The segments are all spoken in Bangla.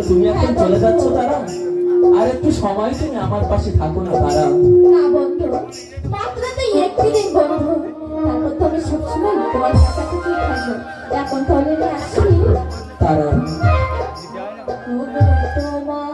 তাহলে তুমি এখন চলে যাচ্ছ তারা? আর একটু সময় তুমি আমার পাশে থাকো না তারা। না বন্ধু মাত্র তো একটি দিন বন্ধু। তারপর সবসময় তোমার সাথে এখন তাহলে তারা। তোমার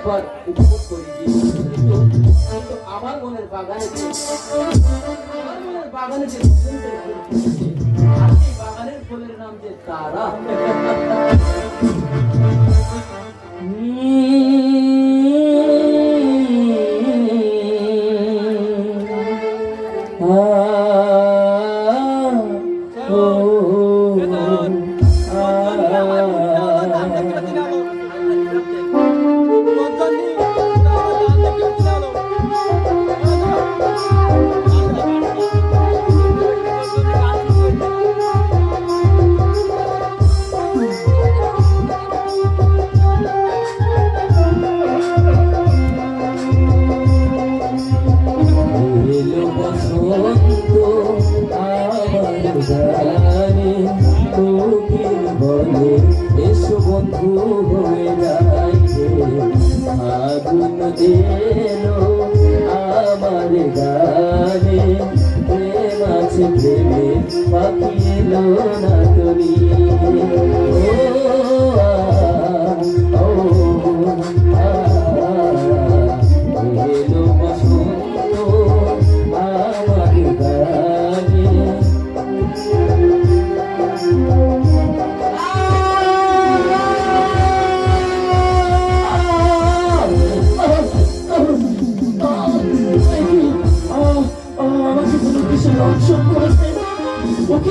একবার উপভোগ করি কিন্তু আমার মনের বাগানে আমার মনের বাগানে যে বাগানের ফুলের নাম যে তারা। Oh আগুন এলো আমার গানে। প্রেম আছে প্রেমে পাখি না তুমি।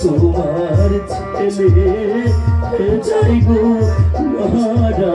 তোমার ছেলে যাই গো মারা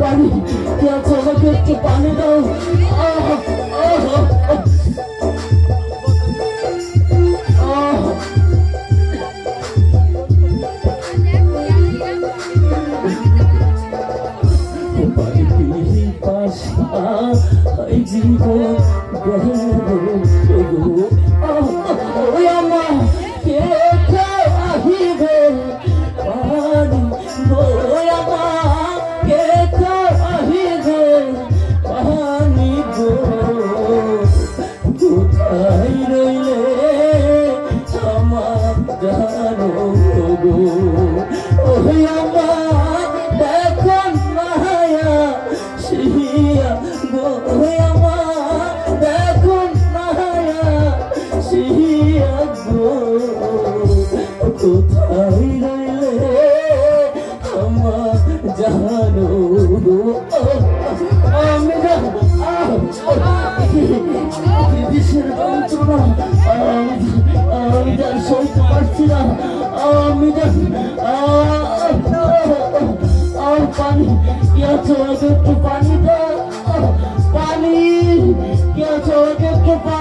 পানি কে আছে আমাকে একটু পানি দাও এই জীবন পারছি না আমি আর পানি কি আছে একটু পানি দাও পানি কি আছে একটু পানি